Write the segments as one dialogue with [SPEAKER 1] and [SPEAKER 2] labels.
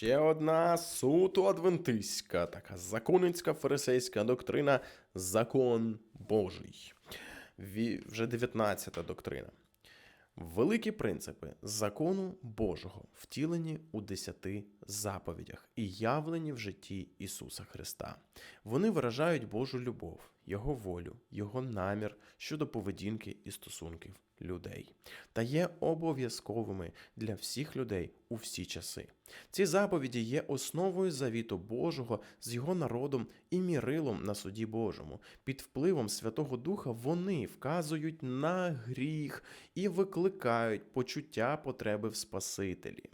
[SPEAKER 1] Ще одна суто адвентистська, така законницька фарисейська доктрина закон Божий. Вже 19 доктрина. Великі принципи закону Божого втілені у десяти заповідях і явлені в житті Ісуса Христа. Вони виражають Божу любов, Його волю, Його намір щодо поведінки і стосунків людей та є обов'язковими для всіх людей у всі часи. Ці заповіді є основою завіту Божого з його народом і мірилом на суді Божому. Під впливом Святого Духа вони вказують на гріх і викликають почуття потреби в Спасителі.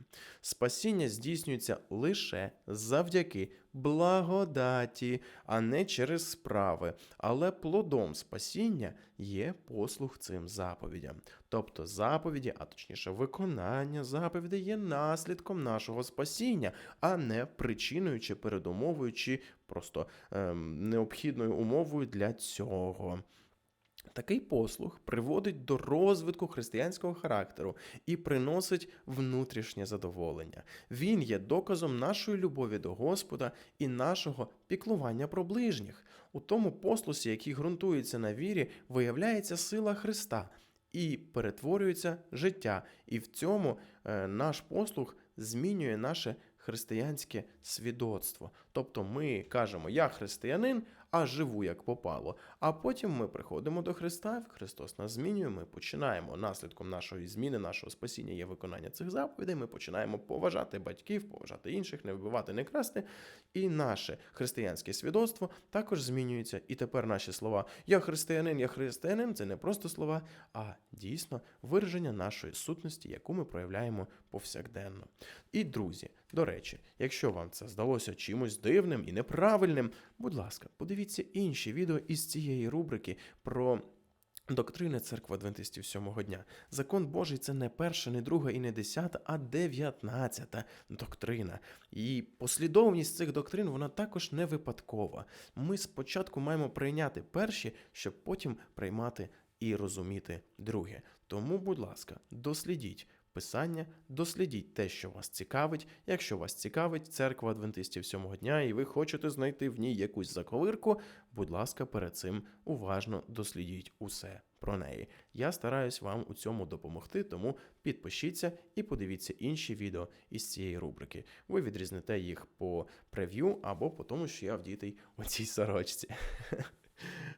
[SPEAKER 1] Спасіння здійснюється лише завдяки благодаті, а не через справи. Але плодом спасіння є послуг цим заповідям. Тобто заповіді, а точніше виконання заповідей є наслідком нашого спасіння, а не причиною чи передумовою, чи просто ем, необхідною умовою для цього. Такий послуг приводить до розвитку християнського характеру і приносить внутрішнє задоволення. Він є доказом нашої любові до Господа і нашого піклування про ближніх. У тому послусі, який ґрунтується на вірі, виявляється сила Христа і перетворюється життя. І в цьому е, наш послуг змінює наше християнське свідоцтво. Тобто ми кажемо, я християнин, а живу як попало. А потім ми приходимо до Христа, Христос нас змінює. Ми починаємо наслідком нашої зміни, нашого спасіння є виконання цих заповідей. Ми починаємо поважати батьків, поважати інших, не вбивати, не красти. І наше християнське свідоцтво також змінюється. І тепер наші слова Я християнин, я християнин це не просто слова, а дійсно вираження нашої сутності, яку ми проявляємо повсякденно. І друзі, до речі, якщо вам це здалося чимось дивним і неправильним, будь ласка, подивіться інші відео із цієї рубрики про. Доктрини церкви адвентистів сьомого дня. Закон Божий це не перша, не друга і не десята, а дев'ятнадцята доктрина. І послідовність цих доктрин вона також не випадкова. Ми спочатку маємо прийняти перші, щоб потім приймати і розуміти друге. Тому, будь ласка, дослідіть писання, дослідіть те, що вас цікавить. Якщо вас цікавить церква адвентистів сьомого дня, і ви хочете знайти в ній якусь заковирку, будь ласка, перед цим уважно дослідіть усе про неї. Я стараюсь вам у цьому допомогти, тому підпишіться і подивіться інші відео із цієї рубрики. Ви відрізнете їх по прев'ю або по тому, що я вдітий у цій сорочці.